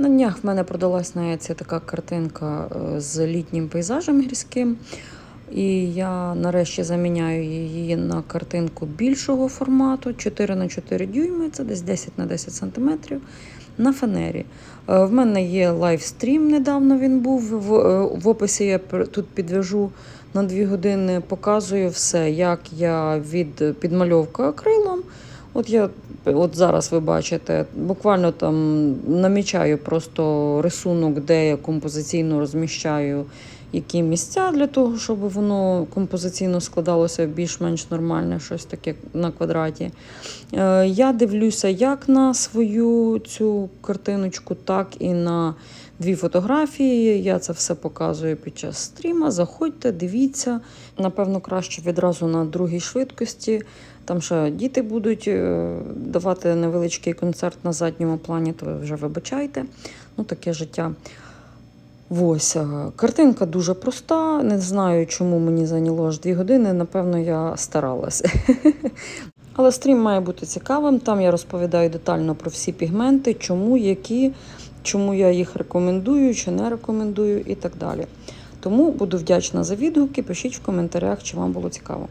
На днях в мене продалась на Еці така картинка е, з літнім пейзажем гірським. І я нарешті заміняю її на картинку більшого формату 4 на 4 дюйми, це десь 10 на 10 сантиметрів на фанері. Е, В мене є лайвстрім, недавно він був. В, е, в описі я тут підвяжу на 2 години, показую все, як я від підмальовка акрилом. От я от зараз ви бачите, буквально там намічаю просто рисунок, де я композиційно розміщаю які місця для того, щоб воно композиційно складалося більш-менш нормальне, щось таке на квадраті. Е, Я дивлюся як на свою цю картиночку, так і на дві фотографії. Я це все показую під час стріма. Заходьте, дивіться. Напевно, краще відразу на другій швидкості. Там ще діти будуть е, давати невеличкий концерт на задньому плані, то ви вже вибачайте. Ну, таке життя. Ось, е, картинка дуже проста. Не знаю, чому мені зайняло аж дві години. Напевно, я старалася. Але стрім має бути цікавим. Там я розповідаю детально про всі пігменти, чому, які, чому я їх рекомендую, чи не рекомендую і так далі. Тому буду вдячна за відгуки. Пишіть в коментарях, чи вам було цікаво.